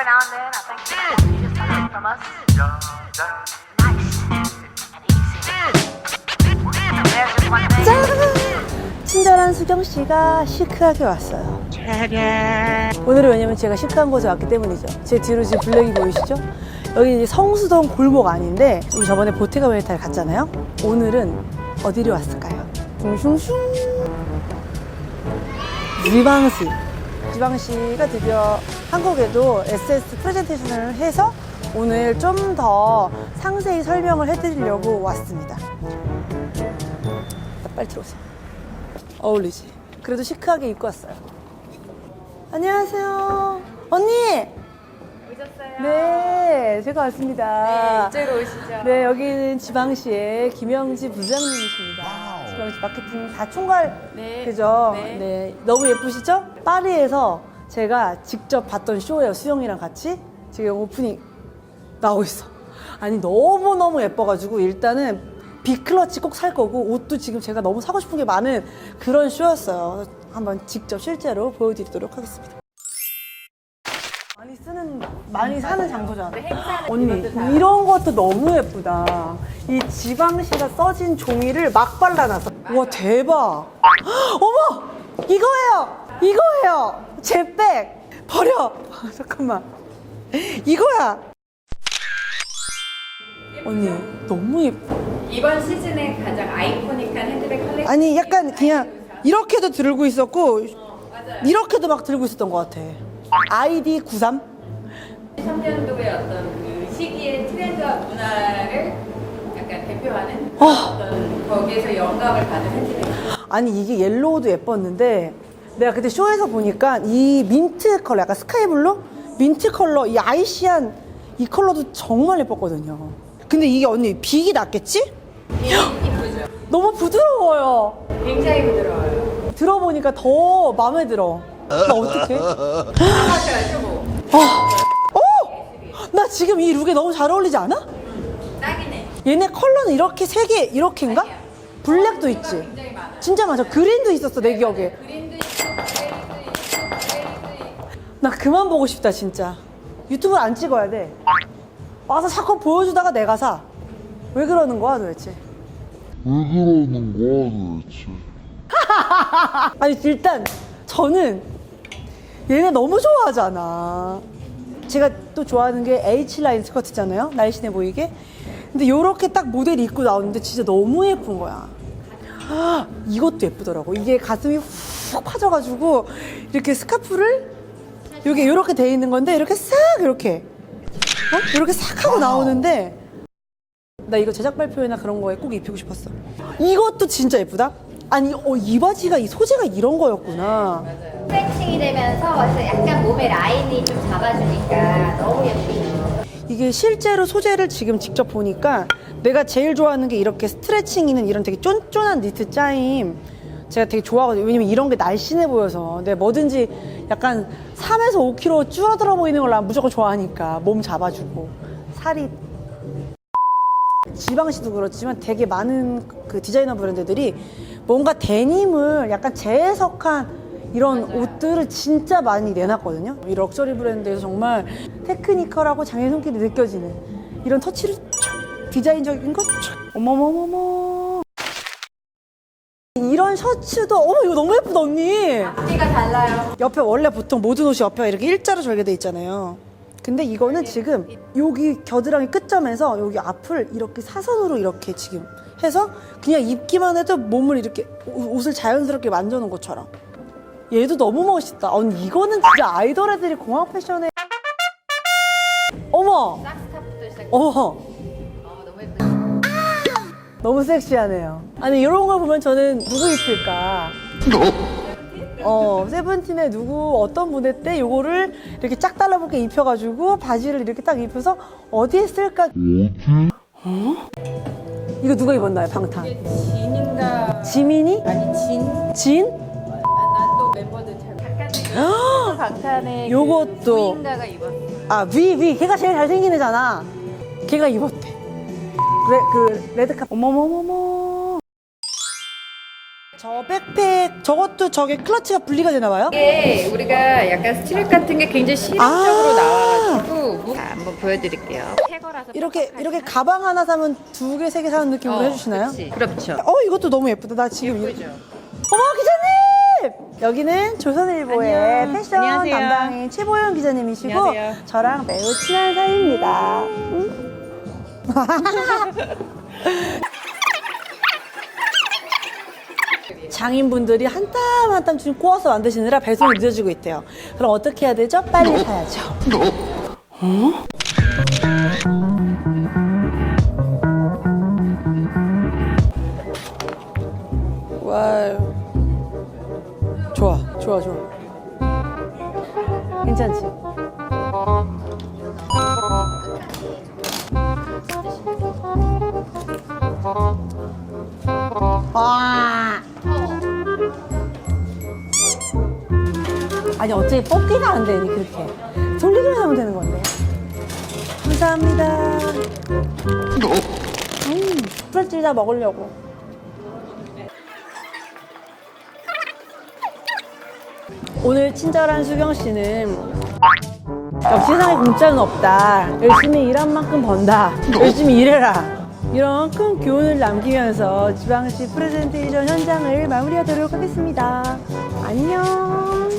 every now and then I think you just got away from us. Nice and easy. There's just one thing. 짠! 친절한 수경 씨가 시크하게 왔어요. 오늘은 왜냐면 제가 시크한 곳에 왔기 때문이죠. 제 뒤로 지금 블랙이 보이시죠? 여기 이제 성수동 골목 아닌데 우리 저번에 보테가 웨이타를 갔잖아요. 오늘은 어디로 왔을까요? 슝슝슝. 지방시. 지방시가 드디어 한국에도 SS 프레젠테이션을 해서 오늘 좀 더 상세히 설명을 해드리려고 왔습니다. 빨리 들어오세요. 어울리지. 그래도 시크하게 입고 왔어요. 안녕하세요. 언니! 오셨어요? 네, 제가 왔습니다. 네, 이쪽으로 오시죠. 네, 여기는 지방시의 김영지 부장님이십니다. 지방시 마케팅 다 총괄, 네. 그죠? 네. 네. 너무 예쁘시죠? 파리에서 제가 직접 봤던 쇼예요. 수영이랑 같이. 지금 오프닝 나오고 있어. 아니, 너무 너무 예뻐가지고 일단은 빅클러치 꼭 살 거고 옷도 지금 제가 너무 사고 싶은 게 많은 그런 쇼였어요. 한번 직접 실제로 보여드리도록 하겠습니다. 많이 쓰는, 많이 사는 장소잖아. 네, 언니. 이런 것도 너무 예쁘다. 이 지방시가 써진 종이를 막 발라놨어. 와 대박. 어머 이거예요. 이거예요. 제 백. 버려. 잠깐만. 이거야. 언니 너무 예뻐. 이번 시즌에 가장 아이코닉한 핸드백 컬렉션. 아니 약간 그냥 이렇게도 들고 있었고 맞아요. 이렇게도 막 들고 있었던 것 같아. 아이디 93. 3년도의 어떤 그 시기의 트렌드와 문화를 약간 대표하는 어. 어떤 거기에서 영감을 받은 핸드백. 아니 이게 옐로우도 예뻤는데 내가 그때 쇼에서 보니까 이 민트 컬러 약간 스카이 블루 민트 컬러 이 아이시한 이 컬러도 정말 예뻤거든요 근데 이게 언니 빅이 낫겠지? 이쁘죠? 너무 부드러워요 굉장히 부드러워요. 들어보니까 더 마음에 들어 나 어떡해? 하셔가지고 어! 나 지금 이 룩에 너무 잘 어울리지 않아? 딱이네. 얘네 컬러는 이렇게 세 개 이렇게인가? 블랙도 있지 굉장히 많아요. 진짜 많아 그린도 있었어 내 기억에 그린도 있고, 있고. 나 그만 보고 싶다 진짜 유튜브 안 찍어야 돼 와서 자꾸 보여주다가 내가 사 왜 그러는 거야 도대체 왜 그러는 거야 도대체? 아니 일단 저는 얘네 너무 좋아하잖아. 제가 또 좋아하는 게 H라인 스커트잖아요. 날씬해 보이게. 근데 요렇게 딱 모델이 입고 나오는데 진짜 너무 예쁜 거야. 아, 이것도 예쁘더라고. 이게 가슴이 훅 파져가지고 이렇게 스카프를 여기 이렇게 돼 있는 건데 이렇게 싹 이렇게. 어? 이렇게 싹 하고 나오는데 나 이거 제작 발표회나 그런 거에 꼭 입히고 싶었어. 이것도 진짜 예쁘다 아니 어, 이 바지가 이 소재가 이런 거였구나. 스트레칭이 되면서 그래서 약간 몸의 라인이 좀 잡아주니까 너무 예쁘죠. 이게 실제로 소재를 지금 직접 보니까 내가 제일 좋아하는 게 이렇게 스트레칭 있는 이런 되게 쫀쫀한 니트 짜임. 제가 되게 좋아하거든요. 왜냐면 이런 게 날씬해 보여서. 내가 뭐든지 약간 3에서 5kg 줄어들어 보이는 걸 난 무조건 좋아하니까 몸 잡아주고. 살이. 지방시도 그렇지만 되게 많은 그 디자이너 브랜드들이 뭔가 데님을 약간 재해석한 이런 옷들을 진짜 많이 내놨거든요. 이 럭셔리 브랜드에서 정말 테크니컬하고 장애 손길이 느껴지는 이런 터치를 촥 디자인적인 거 촥. 어머머머머. 이런 셔츠도 어머 이거 너무 예쁘다 언니. 앞뒤가 달라요. 옆에 원래 보통 모든 옷이 옆에 이렇게 일자로 절개돼 있잖아요. 근데 이거는 지금 여기 겨드랑이 끝점에서 여기 앞을 이렇게 사선으로 이렇게 지금 해서 그냥 입기만 해도 몸을 이렇게 옷- 옷을 자연스럽게 만져놓은 것처럼. 얘도 너무 멋있다. 언니 이거는 진짜 아이돌 애들이 공항 패션에 어머 싹스카프도 시작. 어머 어, 너무 섹시하네요. 아니 이런 걸 보면 저는 누구 입힐까? 어 세븐틴의 누구 어떤 분의 때 요거를 이렇게 짝 달라붙게 입혀가지고 바지를 이렇게 딱 입혀서 어디에 쓸까? 이거 누가 입었나요 방탄? 진인가? 지민이? 아니 진? 진? 난또 멤버들 잘. 박한의 박한의 요것도. 그 부인가가 입었어. 아 위 위 걔가 제일 잘생긴 애잖아. 걔가 입었대. 그래 그 레드카 어머머머머. 저 백팩 저것도 저게 클러치가 분리가 되나 봐요? 이게 우리가 약간 스트랩 같은 게 굉장히 실용적으로 아. 나와가지고 무- 자, 한번 보여드릴게요. 이렇게 뻑뻑하지만. 이렇게 가방 하나 사면 두 개 세 개 사는 느낌으로 어, 해주시나요? 그치. 그렇죠. 어 이것도 너무 예쁘다. 나 지금 이- 예쁘죠. 어머 기자님! 여기는 조선일보의 안녕. 패션 안녕하세요. 담당인 최보영 기자님이시고 안녕하세요. 저랑 매우 친한 사이입니다. 응? 장인분들이 한땀 한땀 지금 꼬아서 만드시느라 배송이 늦어지고 있대요. 그럼 어떻게 해야 되죠? 빨리 사야죠. 어? 와우. 좋아, 좋아, 좋아. 괜찮지? 와. 아니 어차피 뽑기가 안 되니 그렇게 돌리기만 하면 되는 건데. 감사합니다. 음, 풀찌 다 먹으려고. 오늘 친절한 수경 씨는 역시 세상에 공짜는 없다. 열심히 일한 만큼 번다. 열심히 일해라. 이런 큰 교훈을 남기면서 지방시 프레젠테이션 현장을 마무리하도록 하겠습니다. 안녕.